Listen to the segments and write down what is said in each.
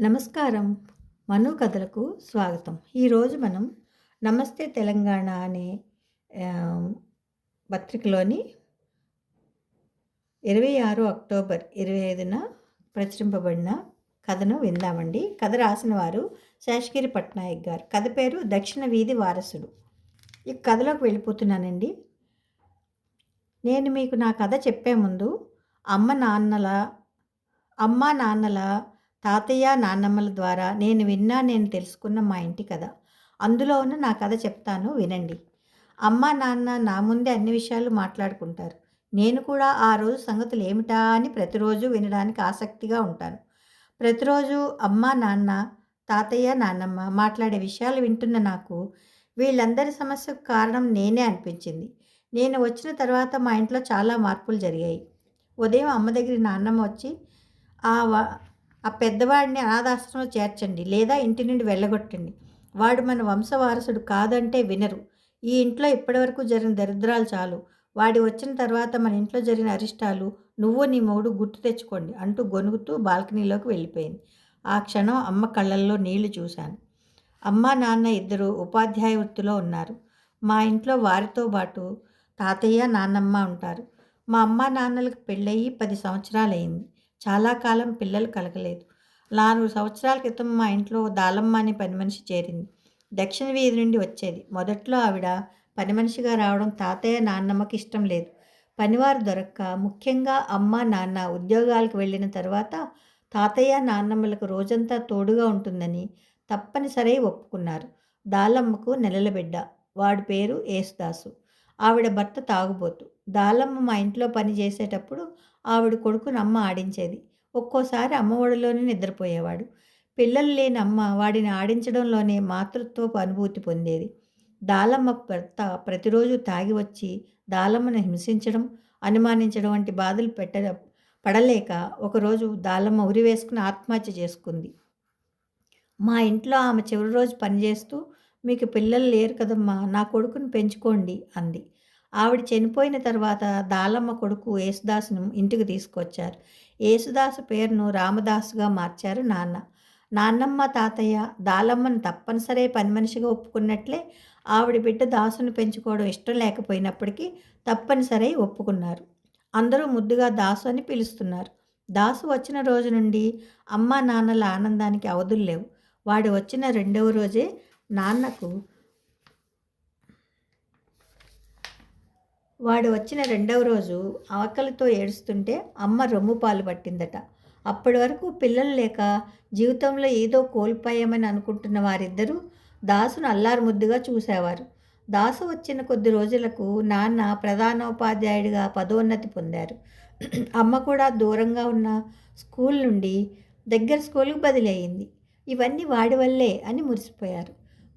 నమస్కారం. మను కథలకు స్వాగతం. ఈరోజు మనం నమస్తే తెలంగాణ అనే పత్రికలోని ఇరవై ఆరు అక్టోబర్ ఇరవై ఐదున ప్రచురింపబడిన కథను విందామండి. కథ రాసిన వారు శేషగిరి పట్నాయక్ గారు. కథ పేరు దక్షిణ వీధి వారసుడు. ఈ కథలోకి వెళ్ళిపోతున్నానండి. నేను మీకు నా కథ చెప్పే ముందు అమ్మ నాన్నల అమ్మ నాన్నల తాతయ్య నాన్నమ్మల ద్వారా నేను విన్నా నేను తెలుసుకున్న మా ఇంటి కథ. అందులో ఉన్న నా కథ చెప్తాను వినండి. అమ్మ నాన్న నా ముందే అన్ని విషయాలు మాట్లాడుకుంటారు. నేను కూడా ఆ రోజు సంగతులు ఏమిటా అని ప్రతిరోజు వినడానికి ఆసక్తిగా ఉంటాను. ప్రతిరోజు అమ్మ నాన్న తాతయ్య నాన్నమ్మ మాట్లాడే విషయాలు వింటున్న నాకు వీళ్ళందరి సమస్యకు కారణం నేనే అనిపించింది. నేను వచ్చిన తర్వాత మా ఇంట్లో చాలా మార్పులు జరిగాయి. ఉదయం అమ్మ దగ్గర నాన్నమ్మ వచ్చి ఆ ఆ పెద్దవాడిని అనాథాశ్రమంలో చేర్చండి లేదా ఇంటి నుండి వెళ్ళగొట్టండి. వాడు మన వంశవారసుడు కాదంటే వినరు. ఈ ఇంట్లో ఇప్పటివరకు జరిగిన దరిద్రాలు చాలు. వాడి వచ్చిన తర్వాత మన ఇంట్లో జరిగిన అరిష్టాలు నువ్వు నీ మొగుడు గుర్తు తెచ్చుకోండి అంటూ గొనుగుతూ బాల్కనీలోకి వెళ్ళిపోయింది. ఆ క్షణం అమ్మ కళ్ళల్లో నీళ్ళు చూశాను. అమ్మ నాన్న ఇద్దరు ఉపాధ్యాయ వృత్తిలో ఉన్నారు. మా ఇంట్లో వారితో పాటు తాతయ్య నాన్నమ్మ ఉంటారు. మా అమ్మ నాన్నలకు పెళ్ళయి పది సంవత్సరాలైంది చాలా కాలం పిల్లలు కలగలేదు. నాలుగు సంవత్సరాల క్రితం మా ఇంట్లో దాలమ్మ అనే పని మనిషి చేరింది. దక్షిణ వీధి నుండి వచ్చేది. మొదట్లో ఆవిడ పని మనిషిగా రావడం తాతయ్య నాన్నమ్మకి ఇష్టం లేదు. పనివారు దొరక్క ముఖ్యంగా అమ్మ నాన్న ఉద్యోగాలకు వెళ్ళిన తర్వాత తాతయ్య నాన్నమ్మలకు రోజంతా తోడుగా ఉంటుందని తప్పనిసరి ఒప్పుకున్నారు. దాలమ్మకు నెలల బిడ్డ. వాడి పేరు యేసుదాసు. ఆవిడ భర్త తాగుబోతు. దాలమ్మ మా ఇంట్లో పని చేసేటప్పుడు ఆవిడ కొడుకును అమ్మ ఆడించేది. ఒక్కోసారి అమ్మ ఒడిలోనే నిద్రపోయేవాడు. పిల్లలు లేని అమ్మ వాడిని ఆడించడంలోనే మాతృత్వపు అనుభూతి పొందేది. దాలమ్మ భర్త ప్రతిరోజు తాగి వచ్చి దాలమ్మను హింసించడం అనుమానించడం వంటి బాధలు పెట్ట పడలేక ఒకరోజు దాలమ్మ ఉరి వేసుకుని ఆత్మహత్య చేసుకుంది. మా ఇంట్లో ఆమె చివరి రోజు పనిచేస్తూ మీకు పిల్లలు లేరు కదమ్మా నా కొడుకుని పెంచుకోండి అంది. ఆవిడ చనిపోయిన తర్వాత దాలమ్మ కొడుకు యేసుదాసును ఇంటికి తీసుకొచ్చారు. యేసుదాసు పేరును రామదాసుగా మార్చారు నాన్న. నాన్నమ్మ తాతయ్య దాలమ్మను తప్పనిసరి పని మనిషిగా ఒప్పుకున్నట్లే ఆవిడ బిడ్డ దాసును పెంచుకోవడం ఇష్టం లేకపోయినప్పటికీ తప్పనిసరి ఒప్పుకున్నారు. అందరూ ముద్దుగా దాసు అని పిలుస్తున్నారు. దాసు వచ్చిన రోజు నుండి అమ్మ నాన్నల ఆనందానికి అవధులు లేవు. వాడు వచ్చిన రెండవ రోజే నాన్నకు వాడు వచ్చిన రెండవ రోజు ఆకలితో ఏడుస్తుంటే అమ్మ రొమ్ము పాలు పట్టిందట. అప్పటి వరకు పిల్లలు లేక జీవితంలో ఏదో కోల్పోయామని అనుకుంటున్న వారిద్దరూ దాసును అల్లారు ముద్దుగా చూసేవారు. దాసు వచ్చిన కొద్ది రోజులకు నాన్న ప్రధానోపాధ్యాయుడిగా పదోన్నతి పొందారు. అమ్మ కూడా దూరంగా ఉన్న స్కూల్ నుండి దగ్గర స్కూల్కి బదిలీ అయింది. ఇవన్నీ వాడి వల్లే అని మురిసిపోయారు.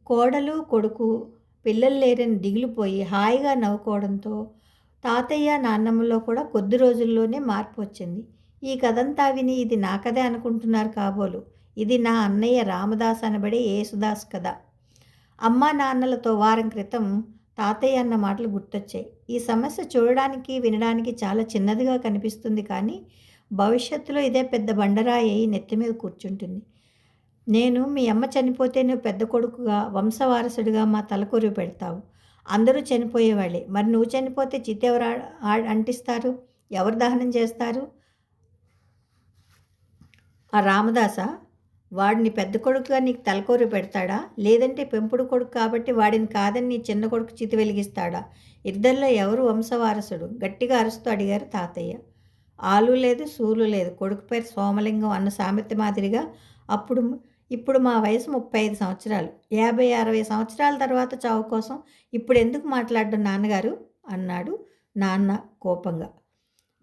కోడలు కొడుకు పిల్లలు లేరని దిగులుపోయి హాయిగా నవ్వుకోవడంతో తాతయ్య నాన్నమ్మలో కూడా కొద్ది రోజుల్లోనే మార్పు వచ్చింది. ఈ కథంతా విని ఇది నా కథే అనుకుంటున్నారు కాబోలు. ఇది నా అన్నయ్య రామదాస్ అనబడే యేసుదాస్ కథ. అమ్మా నాన్నలతో వారం క్రితం తాతయ్య అన్న మాటలు గుర్తొచ్చాయి. ఈ సమస్య చూడడానికి వినడానికి చాలా చిన్నదిగా కనిపిస్తుంది కానీ భవిష్యత్తులో ఇదే పెద్ద బండరాయి అయి నెత్తి మీద కూర్చుంటుంది. నేను మీ అమ్మ చనిపోతే నువ్వు పెద్ద కొడుకుగా వంశవారసుడిగా మా తలకొరి పెడతావు. అందరూ చనిపోయేవాళ్ళే. మరి నువ్వు చనిపోతే చిత్తెవరు అంటిస్తారు? ఎవరు దహనం చేస్తారు? ఆ రామదాస వాడిని పెద్ద కొడుకుగా నీకు తలకూరు పెడతాడా? లేదంటే పెంపుడు కొడుకు కాబట్టి వాడిని కాదని నీ చిన్న కొడుకు చితి వెలిగిస్తాడా? ఇద్దరిలో ఎవరు వంశవారసుడు? గట్టిగా అరుస్తూ అడిగారు తాతయ్య. ఆలు లేదు సూలు లేదు. కొడుకు పేరు సోమలింగం అన్న సామెత మాదిరిగా అప్పుడు ఇప్పుడు మా వయసు ముప్పై ఐదు సంవత్సరాలు. యాభై అరవై సంవత్సరాల తర్వాత చావు కోసం ఇప్పుడు ఎందుకు మాట్లాడడం నాన్నగారు? అన్నాడు నాన్న కోపంగా.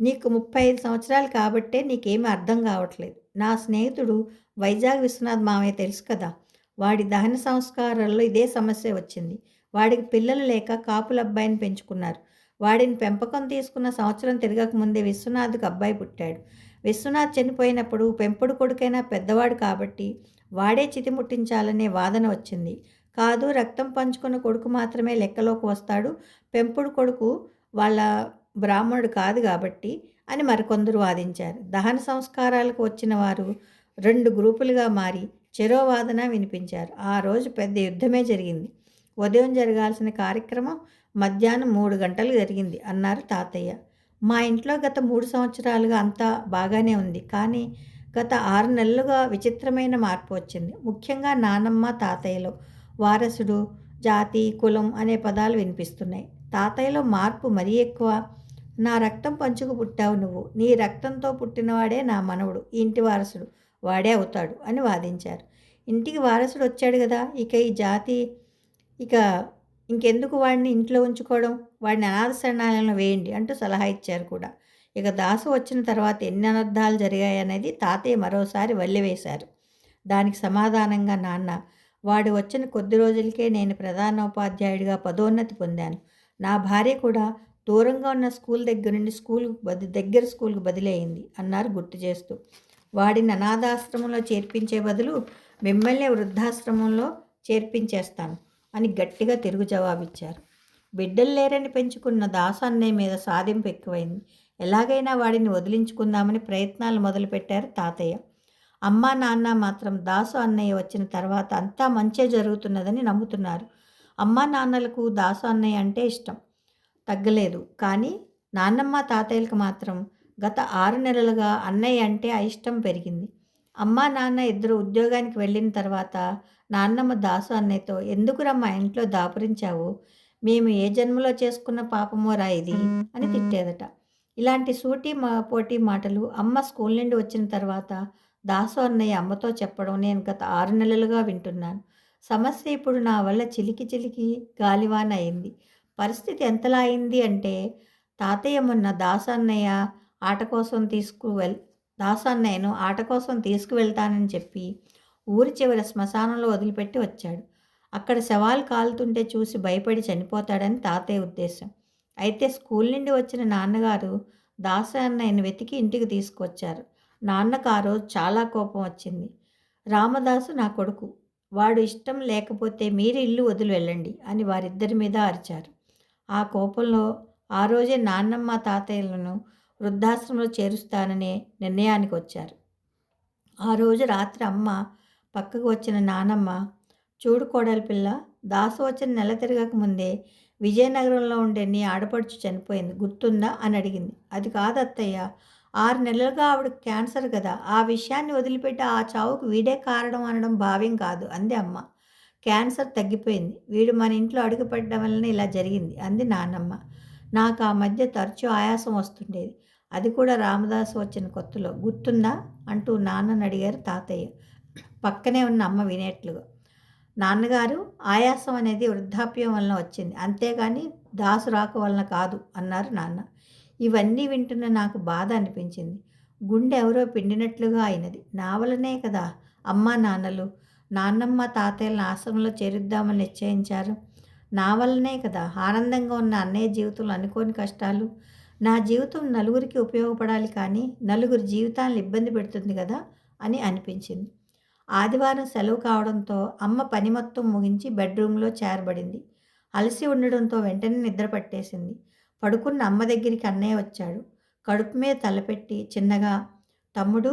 నీకు ముప్పై ఐదు సంవత్సరాలు కాబట్టే నీకేమీ అర్థం కావట్లేదు. నా స్నేహితుడు వైజాగ్ విశ్వనాథ్ మామయ్య తెలుసు కదా? వాడి దహన సంస్కారాల్లో ఇదే సమస్య వచ్చింది. వాడికి పిల్లలు లేక కాపుల అబ్బాయిని పెంచుకున్నారు. వాడిని పెంపకం తీసుకున్న సంవత్సరం తిరగక ముందే విశ్వనాథ్కి అబ్బాయి పుట్టాడు. విశ్వనాథ్ చనిపోయినప్పుడు పెంపుడు కొడుకైనా పెద్దవాడు కాబట్టి వాడే చితిముట్టించాలనే వాదన వచ్చింది. కాదు రక్తం పంచుకున్న కొడుకు మాత్రమే లెక్కలోకి వస్తాడు. పెంపుడు కొడుకు వాళ్ళ బ్రాహ్మణుడు కాదు కాబట్టి అని మరికొందరు వాదించారు. దహన సంస్కారాలకు వచ్చిన వారు రెండు గ్రూపులుగా మారి చెరో వాదన వినిపించారు. ఆ రోజు పెద్ద యుద్ధమే జరిగింది. ఉదయం జరగాల్సిన కార్యక్రమం మధ్యాహ్నం మూడు గంటలు జరిగింది అన్నారు తాతయ్య. మా ఇంట్లో గత మూడు సంవత్సరాలుగా అంతా బాగానే ఉంది. కానీ గత ఆరు నెలలుగా విచిత్రమైన మార్పు వచ్చింది. ముఖ్యంగా నానమ్మ తాతయ్యలో వారసుడు జాతి కులం అనే పదాలు వినిపిస్తున్నాయి. తాతయ్యలో మార్పు మరీ ఎక్కువ. నా రక్తం పంచుకు పుట్టావు నువ్వు. నీ రక్తంతో పుట్టినవాడే నా మనవడు. ఇంటి వారసుడు వాడే అవుతాడు అని వాదించారు. ఇంటికి వారసుడు వచ్చాడు కదా. ఇక ఈ జాతి ఇక ఇంకెందుకు వాడిని ఇంట్లో ఉంచుకోవడం? వాడిని అనాథ శరణాలయంలో వేయండి అంటూ సలహా ఇచ్చారు కూడా. ఇక దాసు వచ్చిన తర్వాత ఎన్ని అనర్థాలు జరిగాయనేది తాతయ్య మరోసారి వల్లివేశారు దానికి సమాధానంగా నాన్న వాడు వచ్చిన కొద్ది రోజులకే నేను ప్రధానోపాధ్యాయుడిగా పదోన్నతి పొందాను. నా భార్య కూడా దూరంగా ఉన్న స్కూల్ దగ్గర నుండి స్కూల్కు బది దగ్గర స్కూల్కి బదిలయింది అన్నారు గుర్తు చేస్తూ. వాడిని అనాథాశ్రమంలో చేర్పించే బదులు మిమ్మల్ని వృద్ధాశ్రమంలో చేర్పించేస్తాను అని గట్టిగా తిరుగు జవాబిచ్చారు. బిడ్డలు లేరని పెంచుకున్న దాసు అన్నయ్య మీద సాధింపు ఎక్కువైంది. ఎలాగైనా వాడిని వదిలించుకుందామని ప్రయత్నాలు మొదలుపెట్టారు తాతయ్య. అమ్మ నాన్న మాత్రం దాసు అన్నయ్య వచ్చిన తర్వాత అంతా మంచే జరుగుతున్నదని నమ్ముతున్నారు. అమ్మ నాన్నలకు దాసు అన్నయ్య అంటే ఇష్టం. తగ్గలేదు. కానీ నాన్నమ్మ తాతయ్యలకు మాత్రం గత ఆరు నెలలుగా అన్నయ్య అంటే అయిష్టం పెరిగింది. అమ్మ నాన్న ఇద్దరు ఉద్యోగానికి వెళ్ళిన తర్వాత నాన్నమ్మ దాసు అన్నయ్యతో ఎందుకు మా ఇంట్లో దాపురించావు? మేము ఏ జన్మలో చేసుకున్న పాపమోరా ఇది? అని తిట్టేదట. ఇలాంటి సూటి మా పోటీ మాటలు అమ్మ స్కూల్ నుండి వచ్చిన తర్వాత దాసు అన్నయ్య అమ్మతో చెప్పడం నేను గత ఆరు నెలలుగా వింటున్నాను. సమస్య ఇప్పుడు నా వల్ల చిలికి చిలికి గాలివాన అయింది. పరిస్థితి ఎంతలా అయింది అంటే తాతయ్య మొన్న దాసన్నయ్య ఆట కోసం తీసుకువెల్ దాసన్నయ్యను ఆట కోసం తీసుకువెళ్తానని చెప్పి ఊరి చివర శ్మశానంలో వదిలిపెట్టి వచ్చాడు. అక్కడ శవాలు కాలుతుంటే చూసి భయపడి చనిపోతాడని తాతయ్య ఉద్దేశం. అయితే స్కూల్ నుండి వచ్చిన నాన్నగారు దాసు అన్నయ్యను వెతికి ఇంటికి తీసుకొచ్చారు. నాన్నకు ఆ రోజు చాలా కోపం వచ్చింది. రామదాసు నా కొడుకు వాడు ఇష్టం లేకపోతే మీరు ఇల్లు వదిలి వెళ్ళండి అని వారిద్దరి మీద అరిచారు. ఆ కోపంలో ఆ రోజే నాన్నమ్మ తాతయ్యలను వృద్ధాశ్రమంలో చేరుస్తాననే నిర్ణయానికి వచ్చారు. ఆ రోజు రాత్రి అమ్మ పక్కకు వచ్చిన నానమ్మ చూడు కోడలి పిల్ల దాసు వచ్చిన నెల తిరగక ముందే విజయనగరంలో ఉండే నీ ఆడపడుచు చనిపోయింది గుర్తుందా? అని అడిగింది. అది కాదత్తయ్య. ఆరు నెలలుగా ఆవిడ క్యాన్సర్ కదా. ఆ విషయాన్ని వదిలిపెట్టి ఆ చావుకు వీడే కారణం అనడం భావ్యం కాదు అంది అమ్మ. క్యాన్సర్ తగ్గిపోయింది. వీడు మన ఇంట్లో అడుగుపెట్టడం వలన ఇలా జరిగింది అంది నాన్నమ్మ నాకు ఆ మధ్య తరచూ ఆయాసం వస్తుండేది. అది కూడా రామదాసు వచ్చిన కొత్తలో. గుర్తుందా? అంటూ నాన్నని అడిగారు తాతయ్య. పక్కనే ఉన్న అమ్మ వినేట్లుగా. నాన్నగారు ఆయాసం అనేది వృద్ధాప్యం వలన వచ్చింది. అంతేగాని దాసు రాక వలన కాదు అన్నారు నాన్న. ఇవన్నీ వింటున్న నాకు బాధ అనిపించింది. గుండె ఎవరో పిండినట్లుగా అయినది. నా వలనే కదా అమ్మ నాన్నలు. నాన్నమ్మ తాతయ్యలను ఆశ్రమంలో చేరుద్దామని నిశ్చయించారు. నా వల్లనే కదా ఆనందంగా ఉన్న అన్నయ్య జీవితంలో అనుకోని కష్టాలు. నా జీవితం నలుగురికి ఉపయోగపడాలి కానీ నలుగురి జీవితాలను ఇబ్బంది పెడుతుంది కదా అని అనిపించింది. ఆదివారం సెలవు కావడంతో అమ్మ పని మొత్తం ముగించి బెడ్రూమ్లో చేరబడింది. అలసి ఉండడంతో వెంటనే నిద్ర పట్టేసింది. పడుకున్న అమ్మ దగ్గరికి అన్నయ్య వచ్చాడు. కడుపు మీద తలపెట్టి చిన్నగా తమ్ముడు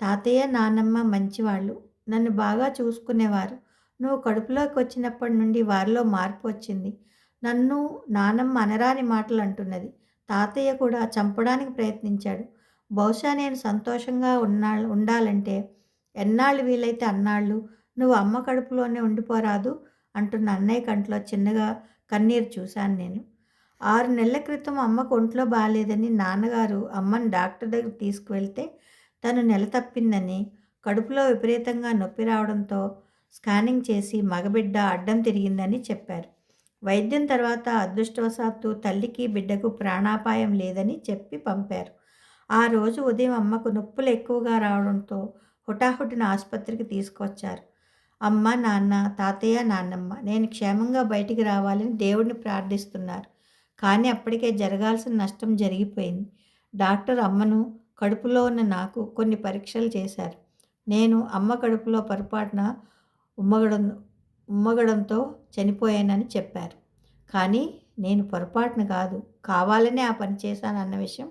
తాతయ్య నాన్నమ్మ మంచివాళ్ళు. నన్ను బాగా చూసుకునేవారు. నువ్వు కడుపులోకి వచ్చినప్పటి నుండి వారిలో మార్పు వచ్చింది. నన్ను నానమ్మ అనరాని మాటలు అంటున్నది. తాతయ్య కూడా చంపడానికి ప్రయత్నించాడు. బహుశా నేను సంతోషంగా ఉన్నా ఉండాలంటే ఎన్నాళ్ళు వీలైతే అన్నాళ్ళు నువ్వు అమ్మ కడుపులోనే ఉండిపోరాదు అంటున్న అన్నయ్య కంట్లో చిన్నగా కన్నీరు చూశాను నేను. ఆరు నెలల క్రితం అమ్మకు ఒంట్లో బాగాలేదని నాన్నగారు అమ్మని డాక్టర్ దగ్గర తీసుకువెళ్తే తను నెల తప్పిందని కడుపులో విపరీతంగా నొప్పి రావడంతో స్కానింగ్ చేసి మగబిడ్డ అడ్డం తిరిగిందని చెప్పారు. వైద్యం తర్వాత అదృష్టవశాత్తు తల్లికి బిడ్డకు ప్రాణాపాయం లేదని చెప్పి పంపారు. ఆ రోజు ఉదయం అమ్మకు నొప్పులు ఎక్కువగా రావడంతో హుటాహుటిన ఆసుపత్రికి తీసుకొచ్చారు. అమ్మ నాన్న తాతయ్య నాన్నమ్మ నేను క్షేమంగా బయటికి రావాలని దేవుడిని ప్రార్థిస్తున్నారు. కానీ అప్పటికే జరగాల్సిన నష్టం జరిగిపోయింది. డాక్టర్ అమ్మను కడుపులో ఉన్న నాకు కొన్ని పరీక్షలు చేశారు. నేను అమ్మ కడుపులో పొరపాటున ఉమ్మగడం ఉమ్మగడంతో చనిపోయానని చెప్పారు. కానీ నేను పొరపాటున కాదు కావాలనే ఆ పని చేశానన్న విషయం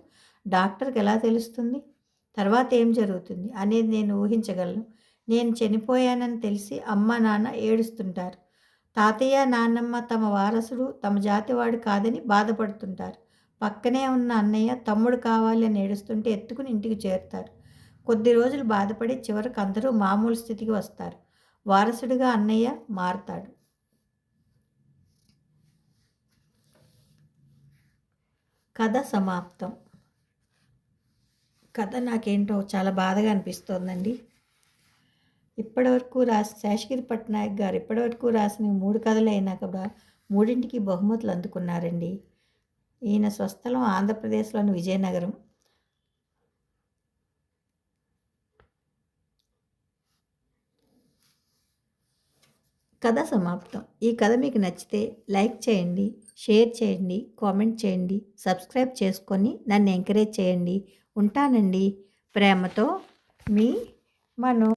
డాక్టర్కి ఎలా తెలుస్తుంది? తర్వాత ఏం జరుగుతుంది? అనేది నేను ఊహించగలను. నేను చనిపోయానని తెలిసి అమ్మ నాన్న ఏడుస్తుంటారు. తాతయ్య నాన్నమ్మ తమ వారసుడు తమ జాతివాడు కాదని బాధపడుతుంటారు. పక్కనే ఉన్న అన్నయ్య తమ్ముడు కావాలి అని ఏడుస్తుంటే ఎత్తుకుని ఇంటికి చేరుతారు. కొద్ది రోజులు బాధపడి చివరికి అందరూ మామూలు స్థితికి వస్తారు. వారసుడిగా అన్నయ్య మారతాడు. కథ సమాప్తం. కథ నాకేంటో చాలా బాధగా అనిపిస్తోందండి. ఇప్పటివరకు రాసి శేషగిరి పట్నాయక్ గారు ఇప్పటివరకు రాసిన మూడు కథలు అయినా కూడా మూడింటికి బహుమతులు అందుకున్నారండి. ఈయన స్వస్థలం ఆంధ్రప్రదేశ్లోని విజయనగరం. కథ సమాప్తం. ఈ కథ మీకు నచ్చితే లైక్ చేయండి షేర్ చేయండి కామెంట్ చేయండి సబ్స్క్రైబ్ చేసుకొని నన్ను ఎంకరేజ్ చేయండి. ఉంటానండి. ప్రేమతో మీ మను